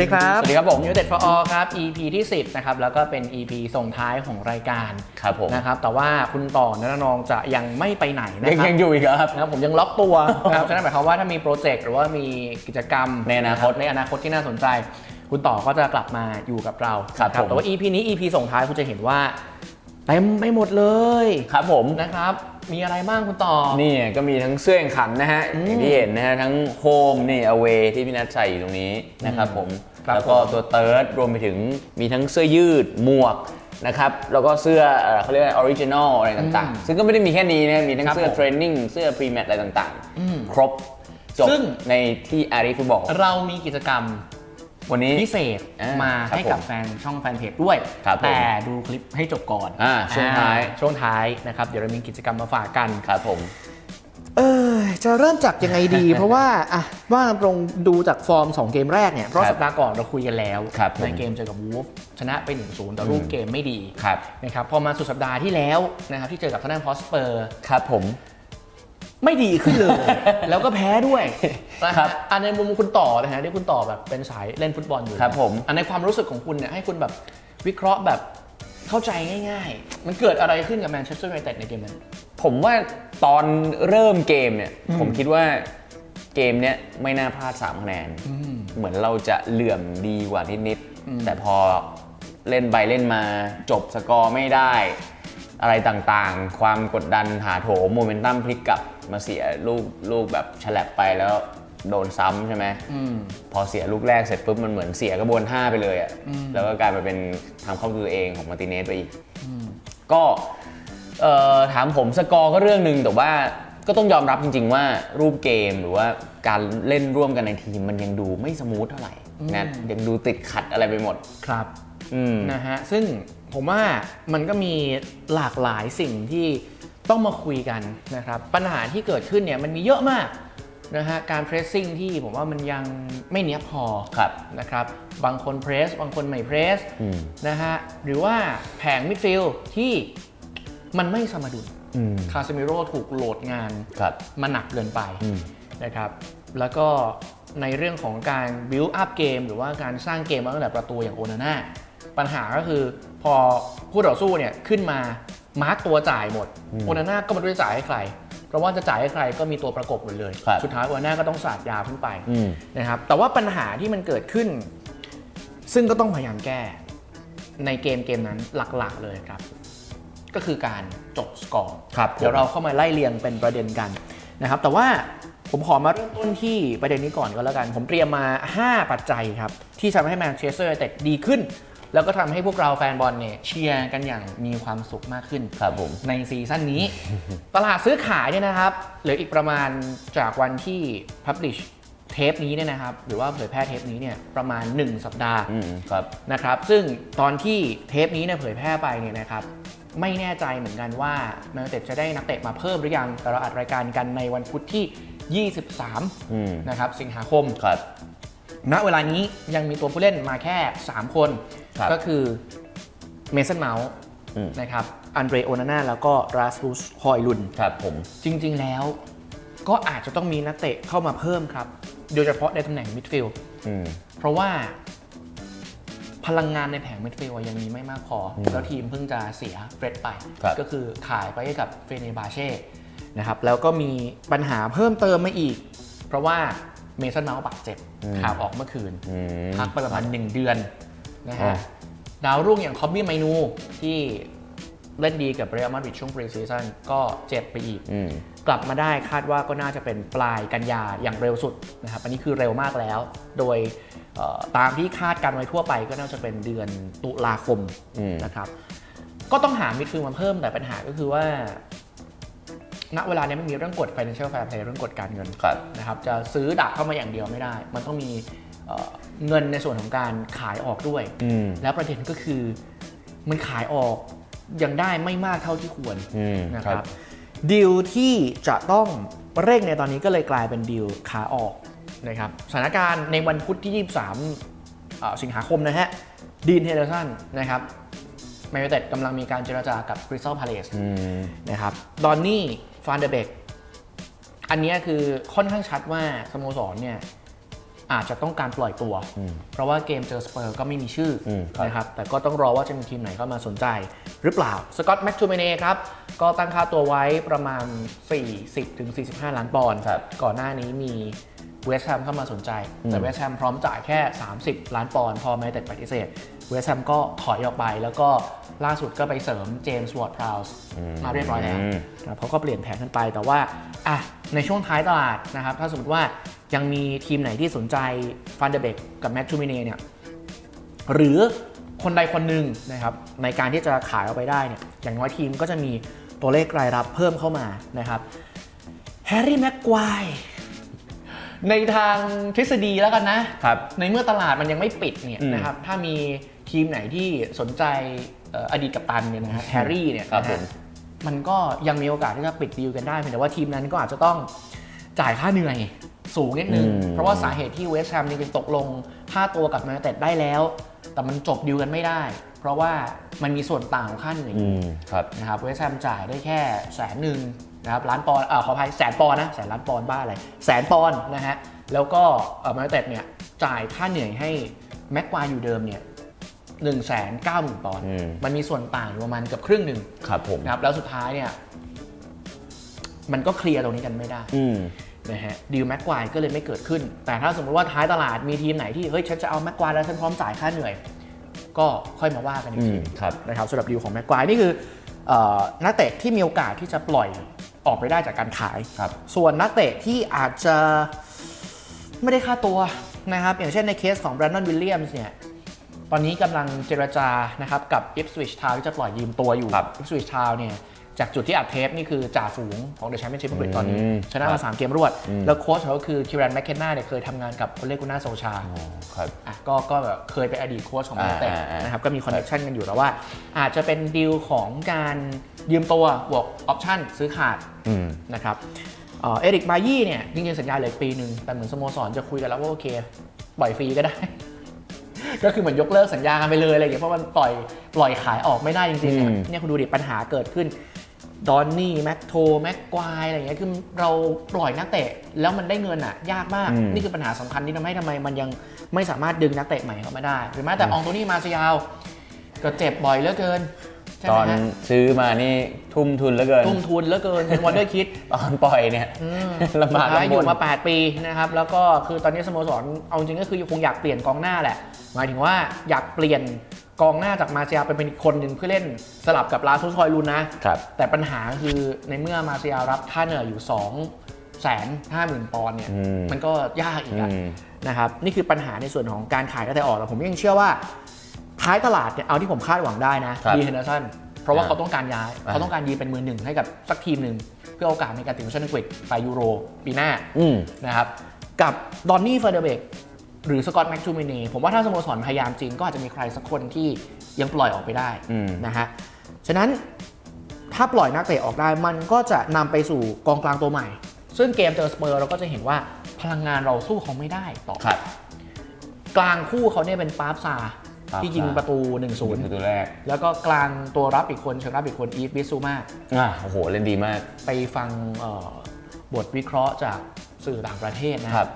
สวัสดีครับ สวัสดีครับผม New Ted for All ครับ EP ที่ 10 นะครับ แล้วก็เป็น EP ส่งท้ายของรายการครับผมนะครับ แต่ว่าคุณต่อนนองจะยังไม่ไปไหนนะยังครับ ยังอยู่อีกเหรอครับนะครับผมยังล็อกตัวนะครับฉะนั้นหมายความว่าถ้ามีโปรเจกต์หรือว่ามีกิจกรรมในอนาคตะรับในอนาคตที่น่าสนใจ คุณต่อก็จะกลับมาอยู่กับเราครับนะผมแต่ว่า EP นี้ EP ส่งท้ายคุณจะเห็นว่าเต็มไปหมดเลยครับผมนะครับมีอะไรบ้างคุณต่อ นี่ก็มีทั้งเสื้อแข่งขันนะฮะอืมอย่างที่เห็นนะฮะทั้งโฮมนี่อเวที่พี่นัทใส่อยู่ตรงนี้นะครับผม ครับแล้วก็ผม ตัวเติร์ดรวมไปถึงมีทั้งเสื้อยืดหมวกนะครับแล้วก็เสื้อเอ่อเขาเรียกว่าออริจินอลอะไรต่างอืมๆซึ่งก็ไม่ได้มีแค่นี้นะมีทั้งครับเสื้อผมเทรนนิ่งเสื้อพรีแมตอะไรต่างอืมๆ ครบจบซึ่ง ในที่อารีฟุตบอลเรามีกิจกรรมวันนี้ พิเศษอ่ามมาครับให้กับผมแฟนช่องแฟนเพจด้วย ครับผมแต่ดูคลิปให้จบก่อนอ่าช่วงท้าย อ่ช่วงท้ายนะครับ เดี๋ยวเรามีกิจกรรมมาฝากกัน ครับผม เออจะเริ่มจากยังไงดี เพราะว่าอะว่าตรงดูจากฟอร์ม 2 เกมแรกเนี่ยเพราะครับสัปดาห์ก่อนเราคุยกันแล้วครับผมในเกมเจอกับวูฟชนะไป1-0แต่รูปอืมเกมไม่ดีครับนะครับพอมาสุดสัปดาห์ที่แล้วนะครับที่เจอกับทางด้านพอสเปอร์ครับผม ไม่ดีขึ้นเลย แล้วก็แพ้ด้วยนะฮะครับอันในมุมคุณต่อนะฮะที่คุณต่อแบบเป็นสายเล่นฟุตบอลอยู่ครับผมอันในความรู้สึกของคุณเนี่ยให้คุณแบบวิเคราะห์แบบ เข้าใจง่ายๆ มันเกิดอะไรขึ้นกับแมนเชสเตอร์ยูไนเต็ดในเกมนั้น ผมว่าตอนเริ่มเกมเนี่ยอืมผมคิดว่าเกมเนี้ยไม่น่าพลาด3คะแนน เหมือนเราจะเหลื่อมดีกว่านิดอืมๆแต่พอเล่นไปเล่นมาจบสกอร์ไม่ได้ อะไรต่างๆ ความกดดันถาโถมโมเมนตัมพลิกกลับมาเสียลูกลูกแบบฉลับไปแล้ว โดนซ้ำใช่ไหมอืมพอเสียลูกแรกเสร็จปุ๊บมันเหมือนเสียกระบวนท่าไปเลยอะอืมแล้วก็กลายมาเป็นทำเข้าตัวเองของมาร์ติเนสไปอีกก็เอ่อถามผมสกอร์ก็เรื่องหนึ่งแต่ว่าก็ต้องยอมรับจริง ๆ ว่ารูปเกมหรือว่าการเล่นร่วมกันในทีมมันยังดูไม่สมูทเท่าไหร่นะยังดูติดขัดอะไรไปหมดครับอืมนะฮะซึ่งผมว่ามันก็มีหลากหลายสิ่งที่ต้องมาคุยกันนะครับ ปัญหาที่เกิดขึ้นเนี่ยมันมีเยอะมาก นะฮะการเพรสซิ่งที่ผมว่ามันยังไม่เนี้ยบพอครับนะครับ บางคนเพรส บางคนไม่เพรสอืม นะฮะหรือว่าแผงมิดฟิลด์ที่มันไม่สมดุลอืมคาเซมิโร่ถูกโหลดงาน ครับมาหนักเกินไปอืม นะครับ แล้วก็ในเรื่องของการ build up เกม หรือว่าการสร้างเกมมาตั้งแต่ประตูอย่างโอนาน่าปัญหาก็คือพอผู้ต่อสู้เนี่ยขึ้นมามาร์กตัวจ่ายหมด โอนาน่าก็ไม่รู้จะจ่ายให้ใคร เพราะว่าจะจ่ายให้ใครก็มีตัวประกบหมดเลย ครับสุดท้ายโอนาน่าก็ต้องสาดยาวขึ้นไปอืม นะครับแต่ว่าปัญหาที่มันเกิดขึ้น ซึ่งก็ต้องพยายามแก้ ในเกมเกมนั้นหลักๆเลยครับ ก็คือการจบสกอร์ ครับเดี๋ยวเราเข้ามาไล่เรียงเป็นประเด็นกันนะครับ แต่ว่าผมขอมาเริ่มต้นที่ประเด็นนี้ก่อนก็แล้วกัน ผมเตรียมมา 5 ปัจจัยครับ ที่ทำให้แมนเชสเตอร์ยูไนเต็ดดีขึ้น แล้วก็ทำให้พวกเราแฟนบอลเนี่ยเชียร์กันอย่างมีความสุขมากขึ้นครับผมในซีซั่นนี้ ตลาดซื้อขายเนี่ยนะครับเหลืออีกประมาณจากวันที่ Publish เทปนี้เนี่ยนะครับหรือว่าเผยแพร่เทปนี้เนี่ยประมาณ 1 สัปดาห์อืมครับนะครับ ซึ่งตอนที่เทปนี้เนี่ยเผยแพร่ไปเนี่ยนะครับไม่แน่ใจเหมือนกันว่าแมนยูไนเต็ดจะได้นักเตะมาเพิ่มหรือยัง แต่เราอัดรายการกันในวันพุธที่อืม23 นะครับ สิงหาคมครับ ณเวลานี้ยังมีตัวผู้เล่นมาแค่ 3 คน ครับก็คือเมสันเมาส์อืม นะครับ อันเดรโอนาน่าแล้วก็ราสบุสฮอยลุน ครับผม จริงๆ แล้วก็อาจจะต้องมีนักเตะเข้ามาเพิ่มครับ โดยเฉพาะในตำแหน่งมิดฟิลด์ อืม เพราะว่าพลังงานในแผงมิดฟิลด์ยังมีไม่มากพอแล้วทีมเพิ่งจะเสียเฟรดไป ครับ ก็คือขายไปให้กับเฟเนบาเช่นะครับแล้วก็มีปัญหาเพิ่มเติมมาอีก เพราะว่า เมสันเมาส์บาดเจ็บข่าวออกเมื่อคืนอืมพักไปประมาณหนึ่งเดือนนะอ๋ฮะอดาวรุ่งอย่างคอบบี้ไมนูที่เล่นดีกับเรอัลมาดริดช่วงปรีซีซั่นก็เจ็บไปอีกอืมกลับมาได้คาดว่าก็น่าจะเป็นปลายกันยาอย่างเร็วสุดนะครับอันนี้คือเร็วมากแล้ว โดยเอ่อตามที่คาดการไว้ทั่วไปก็น่าจะเป็นเดือนตุลาคมอืมนะครับก็ต้องหามิดฟิลด์มาเพิ่มแต่ปัญหาก็คือว่า ณเวลานี้ไม่มีเรื่องกฎ financial fair play เรื่องกฎการเงินครับ นะครับ จะซื้อดักเข้ามาอย่างเดียวไม่ได้ มันต้องมีเอ่อเงินในส่วนของการขายออกด้วย อืมแล้วประเด็นก็คือมันขายออกยังได้ไม่มากเท่าที่ควรอืมนะคครัรับ บดีลที่จะต้องเร่งในตอนนี้ก็เลยกลายเป็นดีลขาออกนะครับสถานการณ์ในวันพุธที่ 23เอ่อสิงหาคมนะฮะดีนเฮเดอร์สันนะครับแมนยูไนเต็ดกำลังมีการเจรจากับคริสตัลพาเลส อืมนะครับ ดอนนี่ ฟานเดเบกอันเนี้ยคือค่อนข้างชัดว่าสโมสรเนี่ยอาจจะต้องการปล่อยตัวอืมเพราะว่าเกมเจอสเปอร์ก็ไม่มีชื่ออมครับนะครับ แต่ก็ต้องรอว่าจะมีทีมไหนเข้ามาสนใจ หรือเปล่า สกอตแม็กทูเมเน่ครับ ก็ตั้งค่าตัวไว้ประมาณ 40-45 ล้านปอนด์ครับก่อนหน้านี้มีเวสต์แฮมเข้ามาสนใจ แต่เวสต์แฮมพร้อมจ่ายแค่ 30 ล้านปอนด์พอแม้แต่ปฏิเสธ เวสต์แฮมก็ถอยออกไป แล้วก็ล่าสุดก็ไปเสริมเจมส์วอร์ดพราวส์มาเรียบร้อยแล้วอืมนะครับเขาก็เปลี่ยนแผนกันไปแต่ว่าอะในช่วงท้ายตลาดนะครับ ถ้าสมมติว่ายังมีทีมไหนที่สนใจฟันเดเบกกับแมตทูมิเน่เนี่ยหรือคนใดคนหนึ่งนะครับในการที่จะขายออกไปได้เนี่ยอย่างน้อยทีมก็จะมีตัวเลขรายรับเพิ่มเข้ามานะครับแฮร์รี่แม็กควายในทางทฤษฎีแล้วกันนะครับในเมื่อตลาดมันยังไม่ปิดเนี่ยอืมนะครับถ้ามี ทีมไหนที่สนใจเอ่ออดีตกัปตันเนี่ยนะฮะแฮร์รี่เนี่ยครับนะผฮะมมันก็ยังมีโอกาสที่จะปิดดีลกันได้เพียงแต่ว่าทีมนั้นก็อาจจะต้องจ่ายค่าเหนื่อยสูงนิดนึงอืมเพราะว่าสาเหตุที่เวสต์แฮมจริงๆตกลงค่าตัวกับแมนเต็ดได้แล้ว แต่มันจบดีลกันไม่ได้ เพราะว่ามันมีส่วนต่างของค่าเหนื่อยอืมครับนะครับเวสต์แฮมจ่ายได้แค่แสนหนึ่งนะครับล้านปอนด์อ่าขออภัยแสนปอนด์นะแสนล้านปอนด์บ้าอะไรแสนปอนด์นะฮะแล้วก็เอ่อแมนเต็ดเนี่ยจ่ายค่าเหนื่อยให้แม็กควายอยู่เดิมเนี่ย หนึ่งแสนเก้าหมื่นปอนด์อืม มันมีส่วนต่างอยู่ประมาณเกือบครึ่งหนึ่งครับผม นะครับแล้วสุดท้ายเนี่ยมันก็เคลียร์ตรงนี้กันไม่ได้ อืม นะฮะดีลแม็กควายก็เลยไม่เกิดขึ้น แต่ถ้าสมมติว่าท้ายตลาดมีทีมไหนที่ เฮ้ย ฉันจะเอาแม็กควายแล้วฉันพร้อมจ่ายค่าเหนื่อย ก็ค่อยมาว่ากันอีกอืทีม ครับ นะครับสำหรับดีลของแม็กควายนี่คือเอ่อนักเตะที่มีโอกาสที่จะปล่อยออกไปได้จากการขาย ครับ ส่วนนักเตะที่อาจจะไม่ได้ค่าตัวนะครับอย่างเช่นในเคสของแบรนดอนวิลเลียมส์เนี่ย ตอนนี้กำลังเจรจานะครับกับ Ipswich Town ที่จะปล่อยยืมตัวอยู่ ครับ Ipswich Town เนี่ยจากจุดที่อัดเทปนี่คือจ่าฝูงของเดอะแชมเปี้ยนชิพอังกฤษตอนนี้ อืมชนะครัมาบ3เกมรวด แล้วโค้ชเขาก็คือคิรันแมคเคนนาเนี่ยเคยทำงานกับคนเล่กุน่าโซชา อ๋อครับ อะก็ก็แบบเคยเป็นอดีตโค้ชของแมนเตอ่าอ่านะครับก็มีคอนเนคชันกันอยู่แต่ว่า อาจจะเป็นดีลของการยืมตัวบวกออปชั่นซื้อขาดอืม นะครับเอ่อเอริกบายี่เนี่ยจริงๆสัญญาเหลืออกปีหนึ่งแต่เหมือนสโมสรจะคุยกันแล้วว่าโอเค ปล่อยฟรีก็ได้ ก็คือเหมือนยกเลิกสัญญากันไปเลยอะไรอย่างเงี้ยเพราะมันปล่อยปล่อยขายออกไม่ได้จริงๆอะอืม เนี่ยคุณดูดิปัญหาเกิดขึ้นดอนนี่แม็กโทแม็กควายอะไรอย่างเงี้ยคือเราปล่อยนักเตะแล้วมันได้เงินอะ ยากมากนี่คือปัญหาสำคัญที่ทำให้ทำไมมันยังไม่สามารถดึงนักเตะใหม่เข้ามาได้หรือแม้แต่อองโตนี่มาเซียาวก็เจ็บบ่อยเหลือเกิน ใช่ตไหมอนฮะ ซื้อมานี่ทุ่มทุนเหลือเกิน ทุ่มทุนเหลือเกินเป็นวันเดอร์คิด ตอนปล่อยเนี่ยลำบากสุดท้ายลำบอยู่นมา 8 ปีนะครับ แล้วก็คือตอนนี้สโมสรเอาจริงก็คือคงอยากเปลี่ยนกองหน้าแหละ หมายถึงว่าอยากเปลี่ยนกองหน้าจากมาเซียไปเป็นอีกคนหนึ่งเพื่อเล่นสลับกับลาซุสฮอยลุนนะ ครับ แต่ปัญหาคือในเมื่อมาเซียรับค่าเหนื่อยอยู่2แสนห้าหมื่นปอนด์เนี่ย อืม มันก็ยากอีกอือะมนะครับนี่คือปัญหาในส่วนของการขายกระแตออกแล้วผมยังเชื่อว่า ท้ายตลาดเนี่ยเอาที่ผมคาดหวังได้นะครับดีเฮนเดอร์สันเพราะว่าอ่าเขาต้องการย้ายอ่าเขาต้องการยืนเป็นมือหนึ่งให้กับสักทีมหนึ่งเพื่อโอกาสในการติดทีมชาติอังกฤษไปยูโรปีหน้าอืมนะครับกับดอนนี่เฟอร์เดเบกหรือสกอตแม็กจูมินีผมว่าถ้าสโมสรพยายามจริงก็อาจจะมีใครสักคนที่ยังปล่อยออกไปได้อืมนะฮะฉะนั้นถ้าปล่อยนักเตะออกได้มันก็จะนำไปสู่กองกลางตัวใหม่ ซึ่งเกมเจอสเปอร์เราก็จะเห็นว่าพลังงานเราสู้เขาไม่ได้ต่อครับกลางคู่เขาเนี่ยเป็นปาร์ฟซา ปาร์ฟซาที่ยิงประตูประ1-0ตูแรก แล้วก็กลางตัวรับอีกคนเชิงรับอีกคนอีฟบิซูมาอะโอ้โห เล่นดีมาก ไปฟังเอ่อบทวิเคราะห์จากสื่อต่างประเทศนะครับ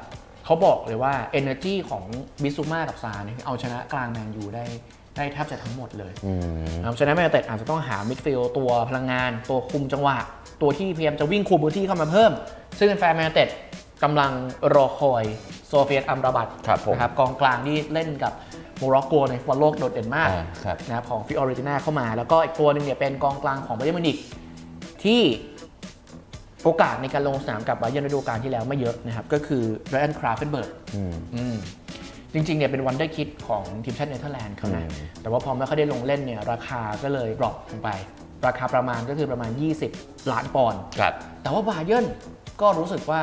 เขาบอกเลยว่า energy ของบิซูมากับซาเนี่ยเอาชนะกลางแมนยูได้ได้แทบจะทั้งหมดเลยอืมนะครับฉะนั้นแมนยูเต็ดอาจจะต้องหามิดฟิลด์ตัวพลังงาน ตัวคุมจังหวะ ตัวที่พยายามจะวิ่งคุมพื้นที่เข้ามาเพิ่ม ซึ่งแฟนแมนยูเต็ดกำลังรอคอยโซเฟียตอัมราบัตครับผมนะครับกองกลางที่เล่นกับ โมร็อกโกในฟุตบอลโลกโดดเด่นมากอ่าครับนะครับของฟิออริจิน่าเข้ามา แล้วก็อีกตัวหนึ่งเนี่ยเป็นกองกลางของไบเยร์นมิวนิกที่โอกาสในการลงสนามกับไบเยร์นฤดูกาลที่แล้วไม่เยอะนะครับ ก็คือไรอันคราฟเฟนเบิร์กอืมอืมจริงๆเนี่ยเป็นวันเดอร์คิดของทีมชาติเนเธอร์แลนด์เขานะอืมแต่ว่าพอไม่ค่อยได้ลงเล่นเนี่ยราคาก็เลยดรอปลงไป ราคาประมาณก็คือประมาณ 20 ล้านปอนด์ครับแต่ว่าบาเยิร์นก็รู้สึกว่า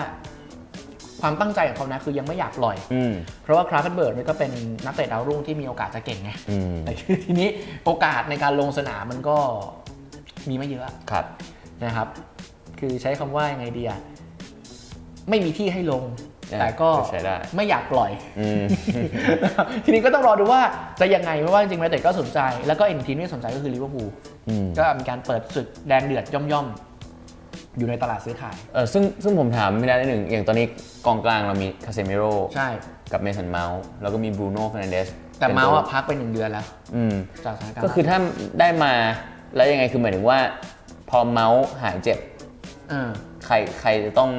ความตั้งใจของเขานะคือยังไม่อยากปล่อย อืม เพราะว่าคราฟเฟนเบิร์กเนี่ยก็เป็นนักเตะดาวรุ่งที่มีโอกาสจะเก่งไงอืม แต่คือทีนี้โอกาสในการลงสนามมันก็มีไม่เยอะครับ นะครับ คือใช้คำว่ายังไงดีอะไม่มีที่ให้ลง อ่าแต่ก็ใช้ได้ ไม่อยากปล่อย อืมทีนี้ก็ต้องรอดูว่าจะยังไงเพราะว่าจริงๆแมนเตดก็สนใจ แล้วก็อีกหนึ่งทีมที่สนใจก็คือลิเวอร์พูลอืม ก็มีการเปิดศึกแดงเดือดย่อมๆ อยู่ในตลาดซื้อขาย เออซึ่งซึ่งผมถามไม่ได้นิดหนึ่งอย่างตอนนี้กองกลางเรามีคาเซมิโร่ใช่ กับเมสันเมาส์แล้วก็มีบรูโน่เฟรนันเดสแต่เมาส์อะพักไปหนึ่งเดือนแล้ว อืม จากสถานการณ์ก็คือถ้าได้มาแล้วยังไงคือหมายถึงว่า พอเมาส์หายเจ็บเออใครใครจะต้อง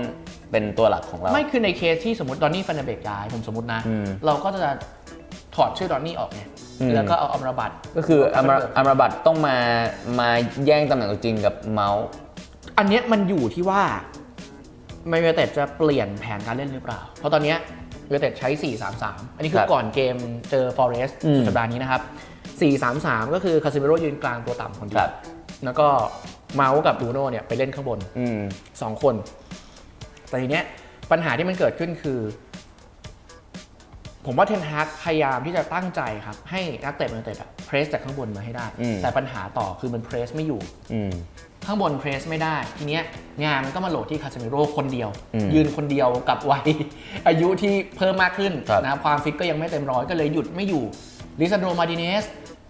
เป็นตัวหลักของเรา ไม่คือในเคสที่สมมติดอนนี่ฟันเดเบกย้ายผมสมมตินะ อืม เราก็จะถอดชื่อดอนนี่ออกไงอืมแล้วก็เอาอัมราบัต ก็คืออัมราเอออัมราบัตต้องมามาแย่งตำแหน่งตัวจริงกับเมาส์ อันเนี้ยมันอยู่ที่ว่าแมนยูเต็ดจะเปลี่ยนแผนการเล่นหรือเปล่า เพราะตอนเนี้แมนยูเต็ดใช้ 4-3-3 อันนี้คืคอรับก่อนเกมเจอฟอเรสต์อืมสัปดาห์นี้นะครับ 4-3-3 ก็คือคาซิเมโรยืนกลางตัวต่ำคนเดีครัยวบ แล้วก็เมาส์กับบรูโน่เนี่ยไปเล่นข้างบน อืม2คน แต่ทีเนี้ยปัญหาที่มันเกิดขึ้นคือ ผมว่าเทนฮากพยายามที่จะตั้งใจครับ ให้นักเตะแมนยูเต็ดอะเพรสจากข้างบนมาให้ได้ อืม แต่ปัญหาต่อคือมันเพรสไม่อยู่ อืม ข้างบนเพรสไม่ได้ ทีเนี้ยงานมันก็มาโหลดที่คาเซมิโร่คนเดียว อืมยืนคนเดียวกับวัย อายุที่เพิ่มมากขึ้นครับ นะครับความฟิตก็ยังไม่เต็มร้อยก็เลยหยุดไม่อยู่ลิซานโดมาดิเนส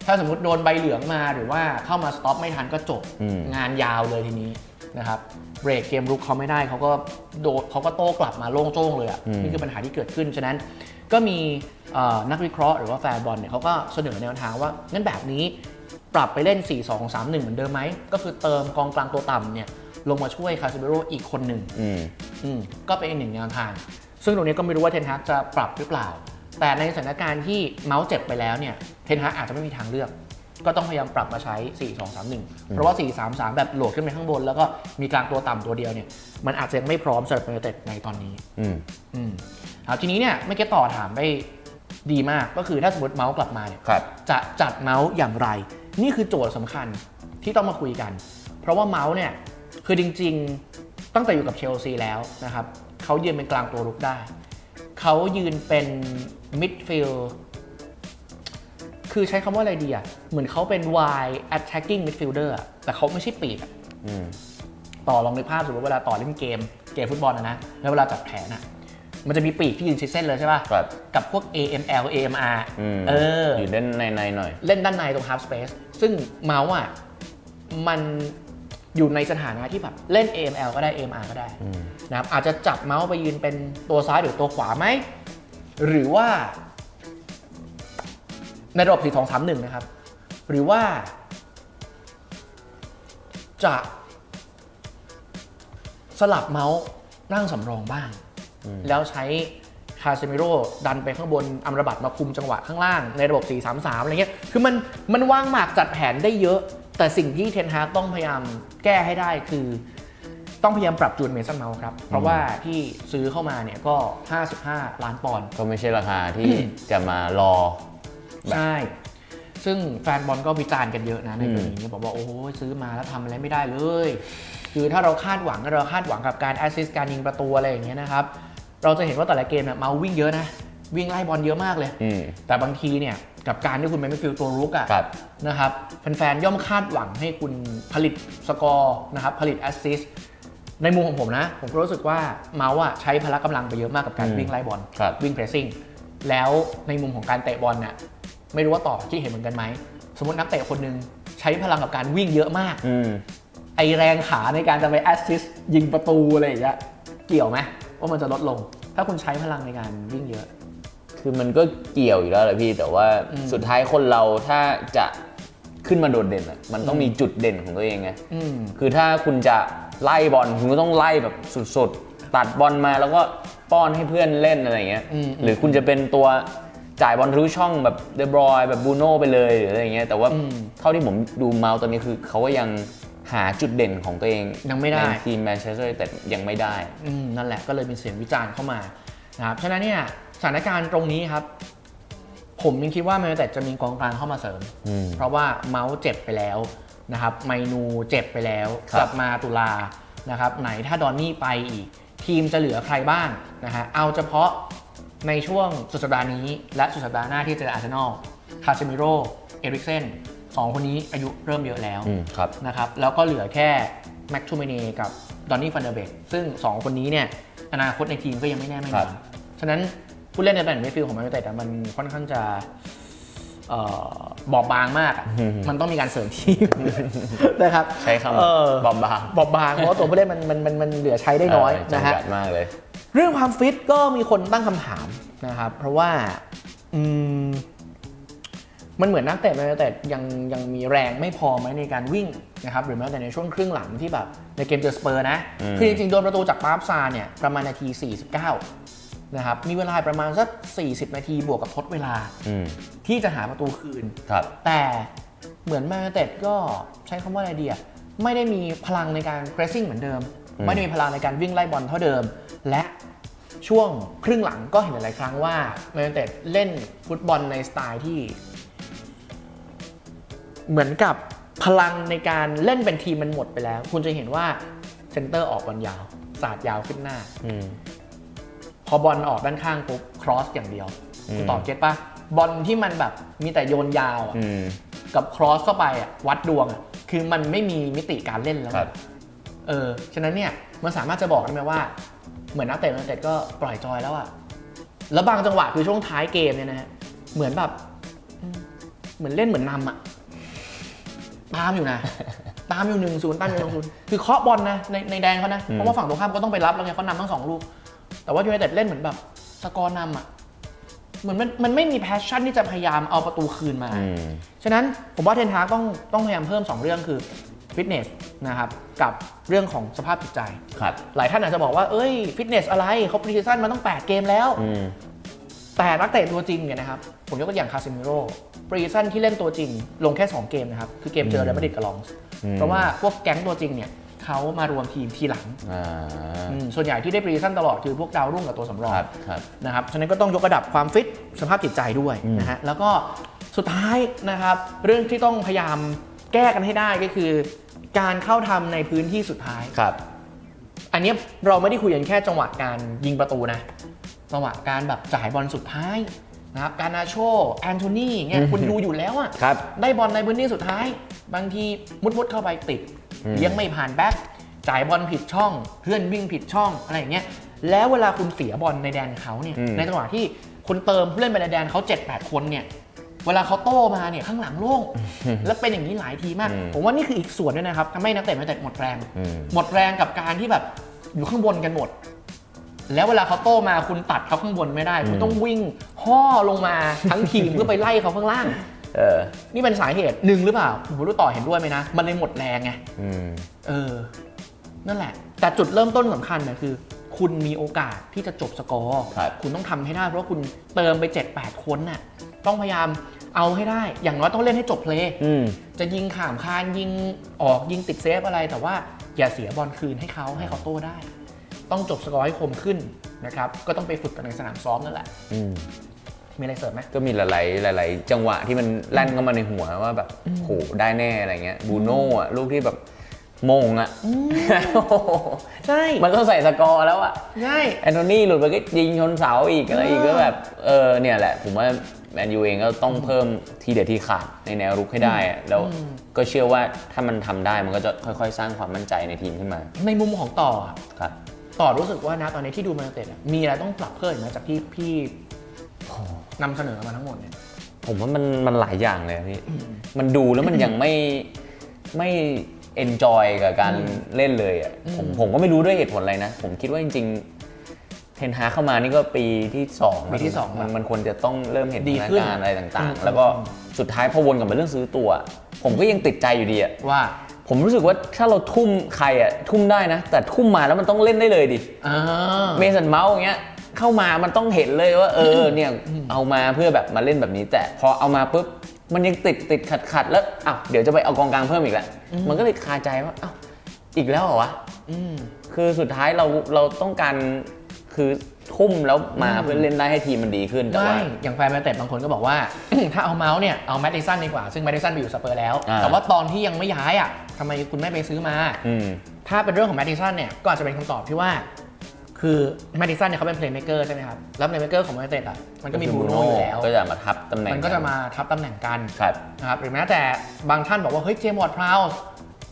ถ้าสมมติโดนใบเหลืองมาหรือว่าเข้ามาสต็อปไม่ทันก็จบ อืม งานยาวเลยทีนี้นะครับเบรกเกมรุกเขาไม่ได้เขาก็โดดเขาก็โต้กลับมาโล่งโจ้งเลยอะอืม นี่คือปัญหาที่เกิดขึ้น ฉะนั้นก็มีเอ่อนักวิเคราะห์หรือว่าแฟนบอลเนี่ยเขาก็เสนอแนวทางว่างั้นแบบนี้ ปรับไปเล่น 4-2-3-1 เหมือนเดิมไหม ก็คือเติมกองกลางตัวต่ำเนี่ยลงมาช่วยคาซิเมโรอีกคนหนึ่งอืมอืมก็เป็นอีกหนึ่งแนวทาง ซึ่งตรงนี้ก็ไม่รู้ว่าเทนฮากจะปรับหรือเปล่า แต่ในสถานการณ์ที่เมาส์เจ็บไปแล้วเนี่ยเทนฮากอาจจะไม่มีทางเลือก ก็ต้องพยายามปรับมาใช้ 4-2-3-1 เพราะว่า 4-3-3 แบบโหลดขึ้นไปข้างบน แล้วก็มีกลางตัวต่ำตัวเดียวเนี่ยมันอาจจะยังไม่พร้อมสำหรับเ n เต็ดในตอนนี้ อืมอืมครับทีนี้เนี่ยไม่อกี้ต่อถามได้ดีมากก็คือถ้าสมมติเมาส์กลับมาเนี่ย ครับ จะจัดเมาส์อย่างไร นี่คือโจทย์สำคัญที่ต้องมาคุยกัน เพราะว่าเมาส์เนี่ยคือจริงๆ ตั้งแต่อยู่กับเชลซีแล้วนะครับเขายืนเป็นกลางตัวรุกได้ เขายืนเป็นมิดฟิลด์คือใช้คำว่าอะไรดีอะ เหมือนเขาเป็น wide attacking midfielder อะแต่เขาไม่ใช่ปีกอะอืมต่อลองนึกภาพสมมติเวลาต่อเล่นเกม เกมฟุตบอลนะนะ แล้วเวลาจัดแผนอะ มันจะมีปีกที่ยืนชิดเส้นเลยใช่ป่ะครับกับพวก AML AMR อืมเอออยู่เล่นในในหน่อย เล่นด้านในตรง half space ซึ่งเมาส์อะมันอยู่ในสถานะที่แบบเล่น AML ก็ได้ AMR ก็ได้อืมนะครับอาจจะจับเมาส์ไปยืนเป็นตัวซ้ายหรือตัวขวาไหม หรือว่า ในระบบ4 2 3 1 นะครับ หรือว่า จะสลับเมาส์นั่งสำรองบ้าง แล้วใช้คาเซมิโร่ดันไปข้างบนอัมรบัตมาคุมจังหวะข้างล่าง ในระบบ 4-3-3 อะไรเงี้ย คือมันมันว่างหมากจัดแผนได้เยอะ แต่สิ่งที่เทนฮากต้องพยายามแก้ให้ได้คือ ต้องพยายามปรับจูนเมสันเมาส์ครับ เพราะว่าที่ซื้อเข้ามาเนี่ยก็ 55 ล้านปอนด์ ก็ไม่ใช่ราคาที่จะมารอ ใช่ ซึ่งแฟนบอลก็วิจารณ์กันเยอะนะในกรณีนี้บอกว่าโอ้โหซื้อมาแล้วทำอะไรไม่ได้เลย คือถ้าเราคาดหวังเราคาดหวังกับการแอสซิสต์การยิงประตูอะไรอย่างเงี้ยนะครับ เราจะเห็นว่าแต่ละเกมเนี่ยเมาวิ่งเยอะนะ วิ่งไล่บอลเยอะมากเลย อืม แต่บางทีเนี่ยกับการที่คุณเป็นมิดฟิลด์ตัวรุกอะครับนะครับแฟนๆย่อมคาดหวังให้คุณผลิตสกอร์นะครับผลิตแอสซิสต์ในมุมของผมนะ ผมก็รู้สึกว่าเมาส์อะใช้พละกำลังไปเยอะมากกับการอืมวิ่งไล่บอล ครับ วิ่งเพรสซิ่งแล้วในมุมของการเตะบอลน่ะไม่รู้ว่าต่อที่เห็นเหมือนกันไหม สมมตินักเตะคนหนึ่งใช้พลังกับการวิ่งเยอะมาก อืม ไอแรงขาในการจะไปแอสซิสต์ยิงประตูอะไรอย่างเงี้ยเกี่ยวไหม ว่ามันจะลดลง ถ้าคุณใช้พลังในการวิ่งเยอะ คือมันก็เกี่ยวอยู่แล้วแหละพี่ แต่ว่าอืม สุดท้ายคนเราถ้าจะขึ้นมาโดดเด่นอะมันต้องมีจุดเด่นของตัวเองไง อืม คือถ้าคุณจะไล่บอลคุณก็ต้องไล่แบบสุดๆ ตัดบอลมาแล้วก็ป้อนให้เพื่อนเล่นอะไรอย่างเงี้ยอืมหรือคุณจะเป็นตัวจ่ายบอลทะลุช่องแบบเดบรอยแบบบูโน่ไปเลยหรืออะไรอย่างเงี้ยแต่ว่าอืม เท่าที่ผมดูเมาส์ตอนนี้คือเขาก็ยัง หาจุดเด่นของตัวเองยังไม่ได้ ในทีมแมนเชสเตอร์แต่ยังไม่ได้ อืมนั่นแหละก็เลยมีเสียงวิจารณ์เข้ามานะครับฉะนั้นเนี่ยสถานการณ์ตรงนี้ครับ ผมยังคิดว่าแมนยูแต่จะมีกองกลางเข้ามาเสริม อืมเพราะว่าเมาส์เจ็บไปแล้วนะครับไมนูเจ็บไปแล้ว ครับ กลับมาตุลานะครับ ไหนถ้าดอนนี่ไปอีก ทีมจะเหลือใครบ้างนะฮะเอาเฉพาะในช่วงสุดสัปดาห์นี้ และสุดสัปดาห์หน้าที่เจออาร์เซนอลคาเซมิโรเอริกเซน สองคนนี้อายุเริ่มเยอะแล้วอืมครับ นะครับ แล้วก็เหลือแค่แม็กทูเมเนกับดอนนี่ฟันเดอร์เบกซึ่ง 2 คนนี้เนี่ยอนาคตในทีมก็ยังไม่แน่ไม่นครัอนบฉะนั้นผู้เล่นในตำแหน่งมิดฟิลด์ของแมนยูไนเต็ดอะมันค่อนข้างจะเอ่อบอบบางมากอะมันต้องมีการเสริมทีมนะครับใช้คำเออบอบบางบอบบาง เพราะว่าตัวผู้เล่นมันมันมันมันเหลือใช้ได้น้อยเจำนะฮะ กัดมากเลย เรื่องความฟิตก็มีคนตั้งคำถามนะครับ เพราะว่าอืม มันเหมือนนักเตะแมนยูแต่ยังยังมีแรงไม่พอไหมในการวิ่งนะครับหรือแม้แต่ในช่วงครึ่งหลังที่แบบในเกมเจอสเปอร์นะอืมคือจริงๆ โดนประตูจากปาร์ฟซาเนี่ยประมาณนาที 49 นะครับ มีเวลาประมาณสัก 40 นาทีบวกกับทดเวลาอืมที่จะหาประตูคืนครับแต่เหมือนแมนยูเต็ดก็ใช้คำว่าอะไรดีอะไม่ได้มีพลังในการ pressing เหมือนเดิมอืมไม่ได้มีพลังในการวิ่งไล่บอลเท่าเดิม และช่วงครึ่งหลังก็เห็นหลายๆครั้งว่าแมนยูเต็ดเล่นฟุตบอลในสไตล์ที่ เหมือนกับพลังในการเล่นเป็นทีมมันหมดไปแล้ว คุณจะเห็นว่าเซนเตอร์ออกบอลยาวสาดยาวขึ้นหน้าอืมพอบอลออกด้านข้างปุ๊บครอสอย่างเดียวอืมคุณต่อเก็ตปะบอลที่มันแบบมีแต่โยนยาวอะอืมกับครอสเข้าไปอะวัดดวงอะคือมันไม่มีมิติการเล่นแล้วครับเออฉะนั้นเนี่ยมันสามารถจะบอกได้ไหมว่า เหมือนนักเตะแมนเตดก็ปล่อยจอยแล้วอะแล้วบางจังหวะคือช่วงท้ายเกมเนี่ยนะฮะเหมือนแบบอืมเหมือนเล่นเหมือนนำอะ ตามอยู่นะ ตามอยู่หนึ่งศูนย์ตามอยู่หนึ่งศูนย์คือเคาะบอลนะในในแดนเขานะอืมเพราะว่าฝั่งตรงข้ามก็ต้องไปรับแล้วไงเขานำทั้งสองลูก แต่ว่ายูไนเต็ดเล่นเหมือนแบบสกอร์นำอะเหมือนมันมันไม่มีแพชชั่นที่จะพยายามเอาประตูคืนมาอืมฉะนั้นผมว่าเทนฮากต้องต้องพยายามเพิ่ม 2 เรื่องคือฟิตเนสนะครับกับเรื่องของสภาพจิตใจครับหลายท่านอาจจะบอกว่าเอ้ยฟิตเนสอะไรเขาพรีซีซั่นมาต้อง 8 เกมแล้วอืมแต่นักเตะตัวจริงเนี่ยนะครับ ผมยกตัวอย่างคาซิมิโร่ พรีซีซั่นที่เล่นตัวจริง ลงแค่ 2 เกมนะครับ คือเกมเจอเรอัลมาดริดกับลองส์อืมเพราะว่าพวกแก๊งตัวจริงเนี่ยเขามารวมทีมทีหลังอ่าอืมส่วนใหญ่ที่ได้พรีซีซั่นตลอดคือพวกดาวรุ่งกับตัวสำรองครับครับนะครับฉะนั้นก็ต้องยกระดับความฟิตสภาพจิตใจด้วยอืมนะฮะแล้วก็สุดท้ายนะครับ เรื่องที่ต้องพยายามแก้กันให้ได้ก็คือ การเข้าทำในพื้นที่สุดท้ายครับ อันเนี้ยเราไม่ได้คุยกันแค่จังหวะการยิงประตูนะจังหวะการแบบจ่ายบอลสุดท้าย นะครับการนาโชแอนโทนีเงี้ยอืมคุณดูอยู่แล้วอะครับ ได้บอลในพื้นที่สุดท้าย บางทีมุดมุดๆเข้าไปติดอืมเลี้ยงไม่ผ่านแบ็คจ่ายบอลผิดช่อง เพื่อนวิ่งผิดช่องอะไรอย่างเงี้ยแล้วเวลาคุณเสียบอลในแดนเขาเนี่ยอืมในจังหวะที่คุณเติมผู้เล่นไปในแดนเขา 7-8 คนเนี่ยเวลาเขาโต้มาเนี่ยข้างหลังโล่งแล้วเป็นอย่างนี้หลายทีมากอืมผมว่านี่คืออีกส่วนด้วยนะครับทำให้นักเตะแมนเตดหมดแรงอืมหมดแรงกับการที่แบบอยู่ข้างบนกันหมด แล้วเวลาเขาโต้มาคุณตัดเขาข้างบนไม่ได้ คุณอืมต้องวิ่งห่อลงมาทั้งทีมเพื่อไปไล่เขาข้างล่าง เออ นี่เป็นสาเหตุหนึ่งหรือเปล่าผมรู้ต่อเห็นด้วยไหมนะ มันเลยหมดแรงไงอืมเออ นั่นแหละ แต่จุดเริ่มต้นสำคัญเนี่ยคือ คุณมีโอกาสที่จะจบสกอร์ครับ คุณต้องทำให้ได้ เพราะว่าคุณเติมไป 7-8 คนน่ะ ต้องพยายามเอาให้ได้ อย่างน้อยต้องเล่นให้จบเพลย์ อืม จะยิงข่ามคานยิงออกยิงติดเซฟอะไรแต่ว่าอย่าเสียบอลคืนให้เขาให้เขาโต้ได้ ต้องจบสกอร์ให้คมขึ้นนะครับ ก็ต้องไปฝึกกันในสนามซ้อมนั่นแหละ อืม มีอะไรเสริมไหม ก็มีหลายๆ หลาย ๆ จังหวะที่มันแล่นเข้ามาในหัวว่าแบบโหได้แน่อะไรเงี้ยบูโน่อะลูกที่แบบโมงอะใช่ มันต้องใส่สกอร์แล้วอะใช่ แอนโทนีหลุดไปก็ยิงชนเสาอีกอะไรอีกเออก็แบบเออเนี่ยแหละ ผมว่าแมนยูเองก็ต้องเพิ่มทีเด็ดทีขาดในแนวรุกให้ได้อะแล้วก็เชื่อว่าถ้ามันทำได้มันก็จะค่อย ๆ สร้างความมั่นใจในทีมขึ้นมา ในมุมของต่ออะ ครับ ต่อรู้สึกว่านะตอนนี้ที่ดูมาเต็ดอะมีอะไรต้องปรับเพิ่มไหมจากที่พี่นำเสนอมาทั้งหมดเนี่ยผมว่ามันมันหลายอย่างเลยอะพี่ มันดูแล้วมันยังไม่ไม่เอนจอยกับการเล่นเลยอะผมผมก็ไม่รู้ด้วยเหตุผลอะไรนะ ผมคิดว่าจริงๆ เทนฮาเข้ามานี่ก็ปีที่สองปีที่สองมันละมันควรจะต้องเริ่มเห็นดีพัฒขึ้นนาการอะไรต่างอืมๆแล้วก็สุดท้ายพอวนกลับมาเรื่องซื้อตัว ผมก็ยังติดใจอยู่ดีอะว่า ผมรู้สึกว่าถ้าเราทุ่มใครอะทุ่มได้นะ แต่ทุ่มมาแล้วมันต้องเล่นได้เลยดิอ่าเมสันเมาส์อย่างเงี้ยเข้ามามันต้องเห็นเลยว่า เออเนี่ยเอามาเพื่อแบบมาเล่นแบบนี้ แต่พอเอามาปุ๊บมันยังติดติดขัดขัดแล้วอ้าวเดี๋ยวจะไปเอากองกลางเพิ่มอีกแล้วมันก็เลยคาใจว่าอ้าวอีกแล้วเหรอวะอืมคือสุดท้ายเราเราต้องการ คือทุ่มแล้วมาเพื่อเล่นได้ให้ทีมมันดีขึ้นแต่ไม่ว่าอย่างแฟนแมนเต็ดบางคนก็บอกว่า ถ้าเอาเมาส์เนี่ย เอาแมดดิสันดีกว่า ซึ่งแมดดิสันไปอยู่สเปอร์แล้ว อ่า แต่ว่าตอนที่ยังไม่ย้ายอะทำไมคุณไม่ไปซื้อมา อืม ถ้าเป็นเรื่องของแมดดิสันเนี่ย ก็อาจจะเป็นคำตอบที่ว่า คือแมดดิสันเนี่ยเขาเป็นเพลย์เม k เกอร์ใช่ไหมครับ แล้วเพลย์เม k เกอร์ของแมนเต็ดอะ มันก็มีบรูโน่อยู่แล้ว ก็จะมาทับตำแหน่งมันก็จะมาทับตำแหน่งกัน ครับ นะครับหรือแม้แต่บางท่านบอกว่า เฮ้ยเจมส์วอร์ดพราวส์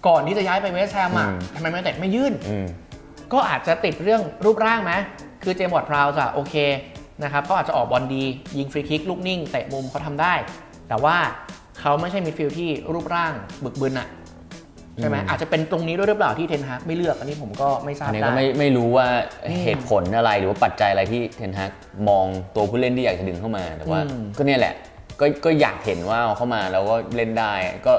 ก่อนที่จะย้ายไปเวสต์แฮมอะอืม ทำไมแมนเต็ดไม่ยื่น อืม ก็อาจจะติดเรื่องรูปร่างไหม คือเจมส์วอร์ดพราวส์อะโอเคนะครับเขาอาจจะออกบอลดี ยิงฟรีคิกลูกนิ่งเตะมุมเขาทำได้ แต่ว่าเขาไม่ใช่มีดฟิลด์ที่รูปร่างบึกบึนอะใช่ไหมอาจจะเป็นตรงนี้ด้วยหรือเปล่าที่เทนฮากไม่เลือกอันนี้ผมก็ไม่ทราอับนนี้ได้ก็ไม่ไม่รู้ว่าเหตุผลอะไรหรือว่าปัจจัยอะไรที่เทนฮากมองตัวผู้เล่นที่อยากจะดึงเข้ามาแต่ว่าอืมก็เนี่ยแหละก็ก็อยากเห็นว่าเอาเข้ามาแล้วก็เล่นได้ก็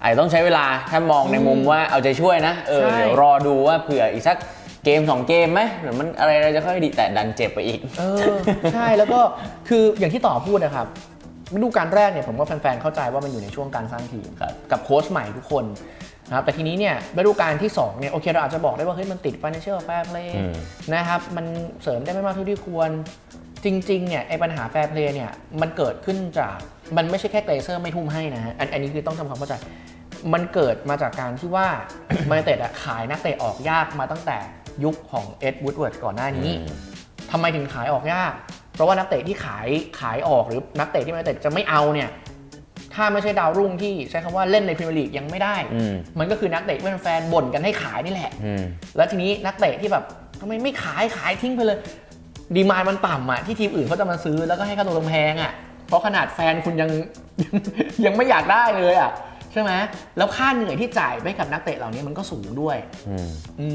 อาจจะต้องใช้เวลาถ้ามองในมุมว่าเอาใจช่วยนะเออใช่เดี๋ยวรอดูว่าเผื่ออีกสัก เกมสองเกมไหมหรือมันอะไรอะไรจะค่อยดีแต่ดันเจ็บไปอีก เออใช่แล้วก็คืออย่างที่ต่อพูดนะครับฤดูกาลแรกเนี่ยผมว่าแฟนๆเข้าใจว่ามันอยู่ในช่วงการสร้างทีมครับกับโค้ชใหม่ทุกคนนะครับแต่ทีนี้เนี่ยฤดูกาลที่2เนี่ยโอเคเราอาจจะบอกได้ว่าเฮ้ยมันติด financial fair play อืม นะครับมันเสริมได้ไม่มากเท่าที่ควร จริงๆเนี่ยไอ้ปัญหา fair play เนี่ยมันเกิดขึ้นจากมันไม่ใช่แค่เกรเซอร์ไม่ทุ่มให้นะฮะอันอันนี้คือต้องทำความเข้าใจมันเกิดมาจากการที่ว่า มาเตดอะขายนักเตะออกยากมาตั้งแต่ ยุคของเอ็ดวูดเวิร์ดก่อนหน้านี้อืมทำไมถึงขายออกยาก เพราะว่านักเตะที่ขายขายออกหรือนักเตะที่มาเตะจะไม่เอาเนี่ยถ้าไม่ใช่ดาวรุ่งที่ใช้คำว่าเล่นในพรีเมียร์ลีกยังไม่ได้อืมมันก็คือนักเตะที่เป็นแฟนบ่นกันให้ขายนี่แหละอืมแล้วทีนี้นักเตะที่แบบทำไมไม่ขายขายทิ้งไปเลย ดีมายมันต่ำอะที่ทีมอื่นเขาจะมาซื้อแล้วก็ให้ค่าตัวแพงอะ เพราะขนาดแฟนคุณยังยังไม่อยากได้เลยอะใช่ไหมแล้วค่าเหนื่อยที่จ่ายไปกับนักเตะเหล่านี้มันก็สูงด้วย อืมอื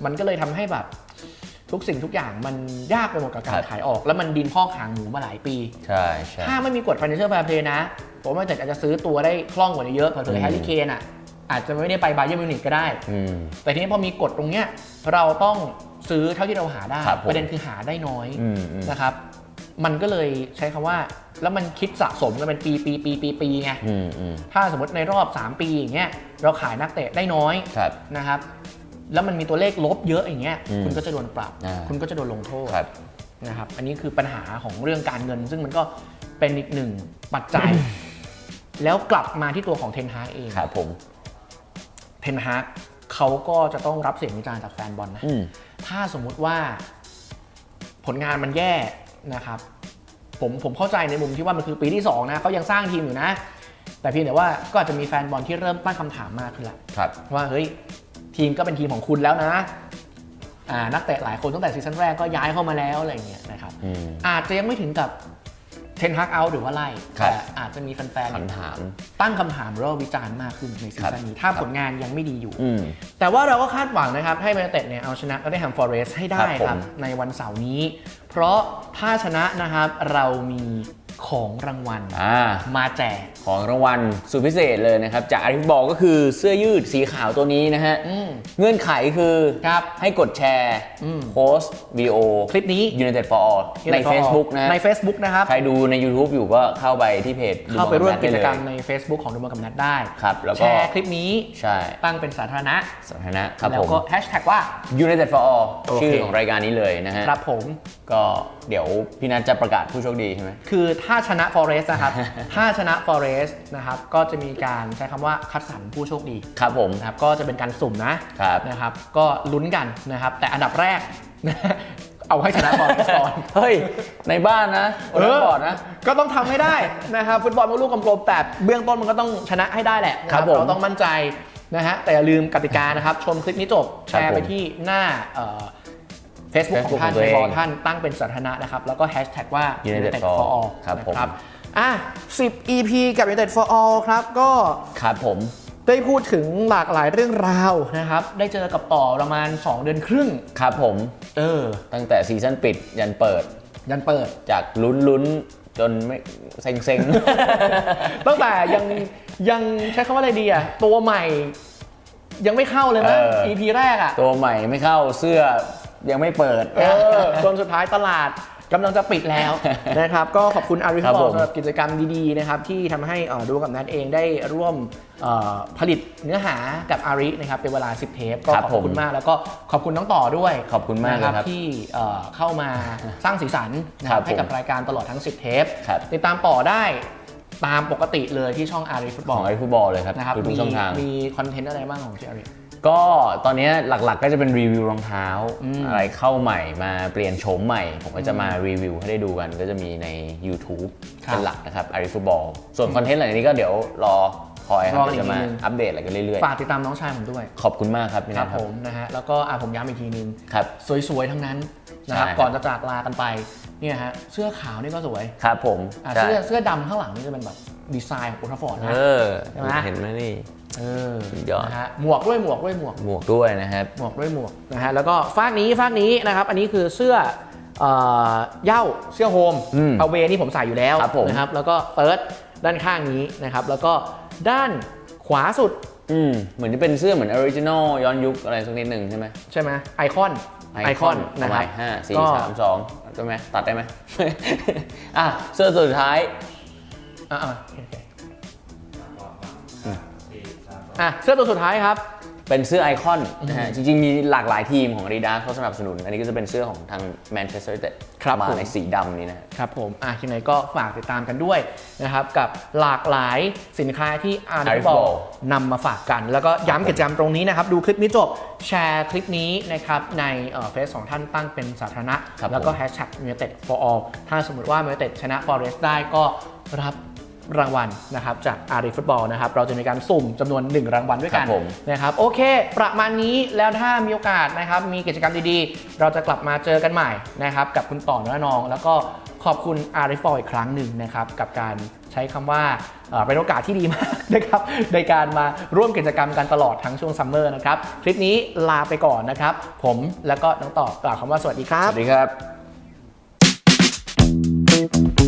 มมันก็เลยทำให้แบบทุกสิ่งทุกอย่างมันยากไปหมดกับกาครรับขายออก แล้วมันดินพอกหางหมูมาหลายปี ใช่ใช่ถ้าไม่มีกฎ financial fair play นะ ผมว่าแต่อาจจะซื้อตัวได้คล่องกว่านี้เยอะเผื่อือมแฮร์รี่เคนอะ อาจจะไม่ได้ไปบาเยอร์มิวนิกก็ได้อืมแต่ทีนี้พอมีกฎตรงเนี้ยเราต้องซื้อเท่าที่เราหาได้ครับผมประเด็นคือหาได้น้อยอืมอืมนะครับ มันก็เลยใช้คำว่า แล้วมันคิดสะสมกันเป็นปีปีปีปีปีไงอืมอืมถ้าสมมติในรอบ 3 ปีอย่างเงี้ยเราขายนักเตะได้น้อยครับนะครับ แล้วมันมีตัวเลขลบเยอะอย่างเงี้ยอืมคุณก็จะโดนปรับ อ่า คุณก็จะโดนลงโทษครับ นะครับ อันนี้คือปัญหาของเรื่องการเงิน ซึ่งมันก็เป็นอีกหนึ่งปัจจัย แล้วกลับมาที่ตัวของเทนฮากเองครับผม เทนฮากเขาก็จะต้องรับเสียงวิจารณ์จากแฟนบอลนะ อืม ถ้าสมมุติว่าผลงานมันแย่นะครับ ผมผมเข้าใจในมุมที่ว่ามันคือปีที่2นะเขายังสร้างทีมอยู่นะ แต่เพียงแต่ว่าก็อาจจะมีแฟนบอลที่เริ่มตั้งคำถามมากขึ้นละ ครับ ว่าเฮ้ย ทีมก็เป็นทีมของคุณแล้วนะอ่านักเตะหลายคนตั้งแต่ซีซั่นแรกก็ย้ายเข้ามาแล้วอะไรอย่างเงี้ยนะครับอืม อาจจะยังไม่ถึงกับเทนฮักเอาหรือว่าไล่ครับ แต่อาจจะมีแฟนๆเนี่ย คำถาม ตั้งคำถามหรือว่าวิจารณ์มากขึ้นในซีซั่นนี้ ถ้าผลงานยังไม่ดีอยู่ อืม แต่ว่าเราก็คาดหวังนะครับ ให้แมนเต็ดเนี่ยเอาชนะก็ได้แฮมฟอร์เรสให้ได้ครับผมครับในวันเสาร์นี้ เพราะถ้าชนะนะครับเรามี ของรางวัลอ่า มาแจก ของรางวัลสุดพิเศษเลยนะครับ จากอาริฟบอกก็คือเสื้อยืดสีขาวตัวนี้นะฮะ อืม เงื่อนไขคือครับให้กดแชร์อืม โพสต์วิดีโอ คลิปนี้ United for All ใน Facebook นะฮะใน Facebook นะครับ ใครดูใน YouTube อยู่ก็เข้าไปที่เพจดูเข้าไปร่วมกิจกรรมได้เลยใน Facebook ของดูมากับนัดได้ครับแล้วก็ แชร์คลิปนี้ใช่ตั้งเป็นสาธารณะสถานะครับแล้ผวม ก็แฮชแท็กว่า United for All โอเค ชื่อของรายการนี้เลยนะฮะ ครับผม ก็เดี๋ยวพี่นัทจะประกาศผู้โชคดีใช่ไหม คือถ้าชนะ Forest นะครับ ถ้าชนะ Forest นะครับ ก็จะมีการใช้คำว่าคัดสรรผู้โชคดีครับผมนะครับ ก็จะเป็นการสุ่มนะครับ นะครับ ก็ลุ้นกันนะครับ แต่อันดับแรก เอาให้ชนะ Forest ก่อน เฮ้ย ในบ้านนะโอลบอร์ดนะ ก็ต้องทำให้ได้นะครับ ฟุตบอลมันลูกกลมๆแต่เบื้องต้นมันก็ต้องชนะให้ได้แหละนะครับผมเราต้องมั่นใจนะฮะ แต่อย่าลืมกติกานะครับ ชมคลิปนี้จบ แชครับร์ไปผมที่หน้าเฟซ บุ๊กของ Facebook ท่านของตัวในเองบอลท่านตั้งเป็นสาธารณะนะครับ แล้วก็แฮชแท็กว่า United for All ครับผมนะอะ10 EP กับ United for All ครับก็ครับผมได้พูดถึงหลากหลายเรื่องราวนะครับ ได้เจอกับต่อประมาณ 2 เดือนครึ่ง ครับผม เออ ตั้งแต่ซีซั่นปิดยันเปิด ยันเปิด จากลุ้นลุ้นๆจนไม่เซ็งเซ็งตั้งแต่ยังยังใช้คำว่าอะไรดีอะ ตัวใหม่ยังไม่เข้าเลยมั้งเออ EP แรกอะ ตัวใหม่ไม่เข้าเสื้อ ยังไม่เปิด เออจนสุดท้ายตลาดกำลังจะปิดแล้ว นะครับ ก็ขอบคุณอาริครัฟบบอผลมสำหรับกิจกรรมดีๆนะครับที่ทำให้เอ่อดูกับนัทเองได้ร่วมเอ่อผลิตเนื้อหากับอารินะครับเป็นเวลา 10 เทปก็ครับขอบคุณผมมาก แล้วก็ขอบคุณน้องต่อด้วยขอบคุณมากเลยนะครับที่เอ่อเข้ามาสร้างสีสันนะคครัรับบให้กับผมรายการตลอดทั้ง 10 เทปครับติดตามต่อได้ตามปกติเลยที่ช่องอาริฟุตบขออลงไอ้ฟุตบอลเลยครับนะครับทุกมีๆช่องทางมีคอนเทนต์อะไรบ้างของที่อาริ ก็ตอนนี้หลักๆก็จะเป็นรีวิวรองเท้าอืมอะไรเข้าใหม่มาเปลี่ยนโฉมใหม่ ผมก็จะมารีวิวให้ได้ดูกันก็จะมีใน YouTube ครับเป็นหลักนะครับอาริฟุตบอลส่วนคอนเทนต์หลังจากนี้ก็เดี๋ยวรอคอยครัรบออีกเดี๋ยวจะมานิดนึงอัปเดตอะไรกันเรื่อยฝากติดตามน้องชายผมด้วยๆขอบคุณมากครับพี่คนัรัทบครัผบมนะฮะ แล้วก็อะผมย้ำอีกทีนึง ครับ สวยๆ ทั้งนั้นนะครับใช่ครับ ก่อนจะจากลากันไป เนี่ยฮะ เสื้อขาวนี่ก็สวย ครับผมอะใช่เสื้อเสื้อดำข้างหลังนี่จะเป็นแบบ ดีไซน์ของโอทราฟอร์ดนะ เออใช่ไหม เห็นไหมนี่ เออสุดยอด นะฮะหมวกด้วยหมวกด้วยหมวก หมวกด้วยนะครับ หมวกด้วยหมวกนะฮะแล้วก็ฟากนี้ฟากนี้นะครับ อันนี้คือเสื้อเอ่อเหย้าเสื้อโฮมอืมเอาเวนี่ผมใส่อยู่แล้วครับผม นะครับ แล้วก็เติร์ดด้านข้างนี้นะครับ แล้วก็ด้านขวาสุดอืมเหมือนจะเป็นเสื้อเหมือนออริจินอลย้อนยุคอะไรสักนิดหนึ่งใช่ไหมใช่ไหมไอคอนไอคอนนะคทำรับไมห้าสี่ก็สามสองใช่ไหมตัดได้ไหม อะเสื้อตัวสุดท้าย อ่าโอเคโอเคอะเสื้อตัวสุดท้ายครับ เป็นเสื้อไอคอนนะฮะจริงๆ มีหลากหลายทีมของ Adidas เขาสนับสนุน อันนี้ก็จะเป็นเสื้อของทาง Manchester United ครับมาผม ในสีดำนี้นะฮะ ครับผมอะยังไงก็ฝากติดตามกันด้วยนะครับ กับหลากหลายสินค้าที่อาร์ Arif ดิบอล Ball นำมาฝากกัน แล้วก็ย้ำกิจกรรมตรงนี้นะครับ ดูคลิปนี้จบแชร์คลิปนี้นะครับในเฟซของท่านตั้งเป็นสาธารณะ ครับแล้วก็ผม แฮชแท็ก United for all ถ้าสมมติว่า United ชนะ Forest ได้ก็รับ รางวัลนะครับจากอารีฟุตบอลนะครับเราจะมีการสุ่มจำนวน 1 รางวัลด้วยกันครับผม นะครับโอเค ประมาณนี้แล้วถ้ามีโอกาสนะครับมีกิจกรรมดีๆ เราจะกลับมาเจอกันใหม่นะครับกับคุณต่อและนอง แล้วก็ขอบคุณอาริฟออีกครั้งหนึ่งนะครับกับการใช้คำว่าเอ่อเป็นโอกาสที่ดีมาก นะครับในการมาร่วมกิจกรรมกันตลอดทั้งช่วงซัมเมอร์นะครับคลิปนี้ลาไปก่อนนะครับผมแล้วก็น้องต่อกล่าวคำว่าสวัสดีครัสบวัสดีครับ